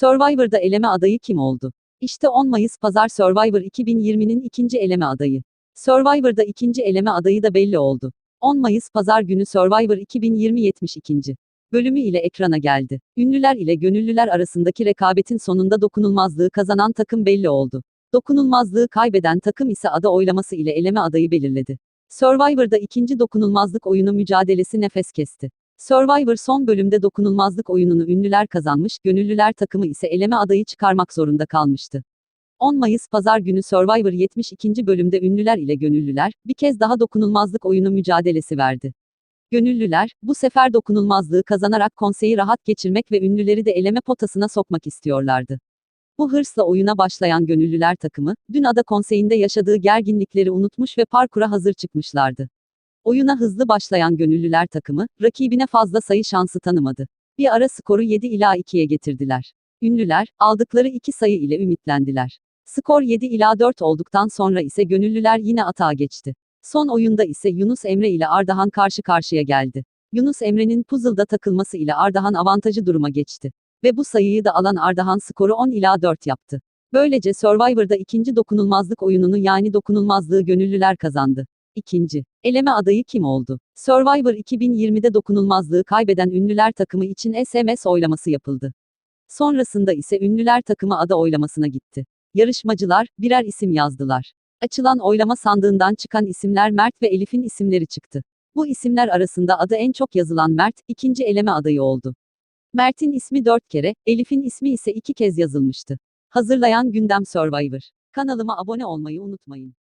Survivor'da eleme adayı kim oldu? İşte 10 Mayıs Pazar Survivor 2020'nin ikinci eleme adayı. Survivor'da ikinci eleme adayı da belli oldu. 10 Mayıs Pazar günü Survivor 2020 72. bölümü ile ekrana geldi. Ünlüler ile gönüllüler arasındaki rekabetin sonunda dokunulmazlığı kazanan takım belli oldu. Dokunulmazlığı kaybeden takım ise ada oylaması ile eleme adayı belirledi. Survivor'da ikinci dokunulmazlık oyunu mücadelesi nefes kesti. Survivor son bölümde dokunulmazlık oyununu ünlüler kazanmış, gönüllüler takımı ise eleme adayı çıkarmak zorunda kalmıştı. 10 Mayıs Pazar günü Survivor 72. bölümde ünlüler ile gönüllüler, bir kez daha dokunulmazlık oyunu mücadelesi verdi. Gönüllüler, bu sefer dokunulmazlığı kazanarak konseyi rahat geçirmek ve ünlüleri de eleme potasına sokmak istiyorlardı. Bu hırsla oyuna başlayan gönüllüler takımı, dün ada konseyinde yaşadığı gerginlikleri unutmuş ve parkura hazır çıkmışlardı. Oyuna hızlı başlayan gönüllüler takımı, rakibine fazla sayı şansı tanımadı. Bir ara skoru 7 ila 2'ye getirdiler. Ünlüler, aldıkları 2 sayı ile ümitlendiler. Skor 7 ila 4 olduktan sonra ise gönüllüler yine atağa geçti. Son oyunda ise Yunus Emre ile Ardahan karşı karşıya geldi. Yunus Emre'nin puzzle'da takılması ile Ardahan avantajı duruma geçti. Ve bu sayıyı da alan Ardahan skoru 10 ila 4 yaptı. Böylece Survivor'da ikinci dokunulmazlık oyununu yani dokunulmazlığı gönüllüler kazandı. İkinci, eleme adayı kim oldu? Survivor 2020'de dokunulmazlığı kaybeden ünlüler takımı için SMS oylaması yapıldı. Sonrasında ise ünlüler takımı ada oylamasına gitti. Yarışmacılar, birer isim yazdılar. Açılan oylama sandığından çıkan isimler Mert ve Elif'in isimleri çıktı. Bu isimler arasında adı en çok yazılan Mert, ikinci eleme adayı oldu. Mert'in ismi 4 kere, Elif'in ismi ise 2 kez yazılmıştı. Hazırlayan Gündem Survivor. Kanalıma abone olmayı unutmayın.